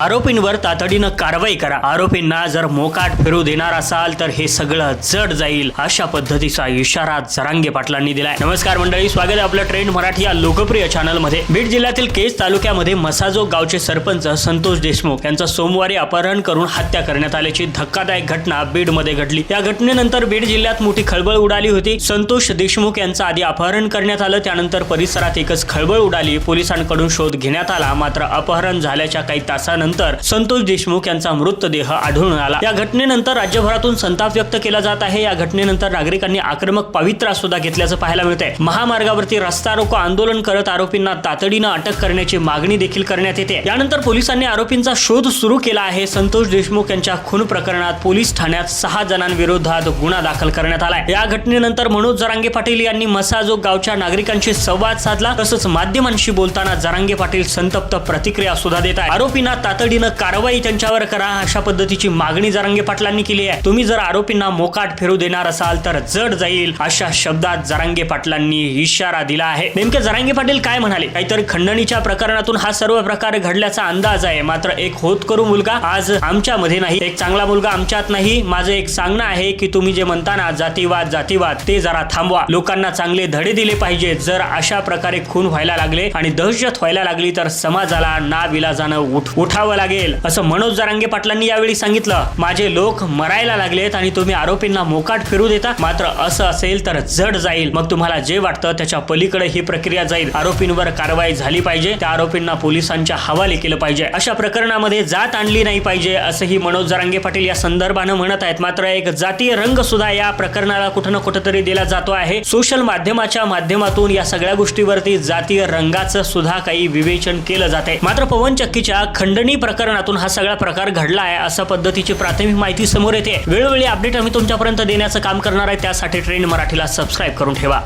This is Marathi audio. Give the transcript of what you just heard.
आरोपींवर तातडीनं कारवाई करा. आरोपींना जर मोकाट फिरू देणार असाल तर हे सगळं जड जाईल अशा पद्धतीचा इशारा जरांगे पाटलांनी दिलाय. नमस्कार मंडळी स्वागत आहे आपलं ट्रेंड मराठी या लोकप्रिय चॅनलमध्ये बीड जिल्ह्यातील केज तालुक्यामध्ये मसाजो गावचे सरपंच संतोष देशमुख यांचं सोमवारी अपहरण करून हत्या करण्यात आल्याची धक्कादायक घटना बीडमध्ये घडली. या घटनेनंतर बीड जिल्ह्यात मोठी खळबळ उडाली होती. संतोष देशमुख यांचं आधी अपहरण करण्यात आलं त्यानंतर परिसरात एकच खळबळ उडाली. पोलिसांकडून शोध घेण्यात आला मात्र अपहरण झाल्याच्या काही तासानंतर संतोष देशमुख यांचा मृतदेह आढळून आला. या घटनेनंतर राज्यभरातून संताप व्यक्त केला जात आहे. या घटनेनंतर नागरिकांनी आक्रमक पवित्रा सुद्धा घेतल्याचं पाहायला मिळतंय. महामार्गावरती रस्ता रोको आंदोलन करत आरोपींना तातडीनं अटक करण्याची मागणी देखील करण्यात येते. यानंतर पोलिसांनी आरोपींचा शोध सुरू केला आहे. संतोष देशमुख यांच्या खून प्रकरणात पोलीस ठाण्यात सहा जणांविरोधात गुन्हा दाखल करण्यात आलाय. या घटनेनंतर मनोज जरांगे पाटील यांनी मसाजोग गावच्या नागरिकांशी संवाद साधला. तसंच माध्यमांशी बोलताना जरांगे पाटील संतप्त प्रतिक्रिया सुद्धा देत आहे आरोपींना तातडीनं कारवाई त्यांच्यावर करा अशा पद्धतीची मागणी जरांगे पाटलांनी केली आहे. तुम्ही जर आरोपींना मोकाट फिरू देणार असाल तर जड जाईल अशा शब्दात जरांगे पाटलांनी इशारा दिला आहे. नेमके जरांगे पाटील काय म्हणाले? काहीतरी खंडणीच्या प्रकरणातून हा सर्व प्रकार घडल्याचा अंदाज आहे. मात्र एक होत करू मुलगा आज आमच्यामध्ये नाही. एक चांगला मुलगा आमच्यात नाही. माझं एक सांगणं आहे की तुम्ही जे म्हणता ना जातीवाद जातीवाद ते जरा थांबवा. लोकांना चांगले धडे दिले पाहिजे. जर अशा प्रकारे खून व्हायला लागले आणि दहशत व्हायला लागली तर समाजाला ना विलाजानं उठ करावं लागेल असं मनोज जरांगे पाटलांनी यावेळी सांगितलं. माझे लोक मरायला लागलेत आणि तुम्ही आरोपींना मोकाट फिरू देता? मात्र असं असेल तर जड जाईल. मग तुम्हाला जे वाटतं त्याच्या पलीकडे ही प्रक्रिया जाईल. आरोपींवर कारवाई झाली पाहिजे. त्या आरोपींना पोलिसांच्या हवाले केलं पाहिजे. अशा प्रकरणामध्ये जात आणली नाही पाहिजे असंही मनोज जरांगे पाटील या संदर्भानं म्हणत आहेत. मात्र एक जातीय रंग सुद्धा या प्रकरणाला कुठं ना कुठंतरी दिला जातो आहे. सोशल माध्यमाच्या माध्यमातून या सगळ्या गोष्टीवरती जातीय रंगाचं सुद्धा काही विवेचन केलं जात आहे मात्र पवन चक्कीच्या खंडणी प्रकरणातून हा सगळा प्रकार घडला आहे अशा पद्धतीची प्राथमिक माहिती समोर येते. वेळोवेळी अपडेट आम्ही तुमच्यापर्यंत देण्याचं काम करणार आहे. त्यासाठी ट्रेंड मराठीला सबस्क्राईब करून ठेवा.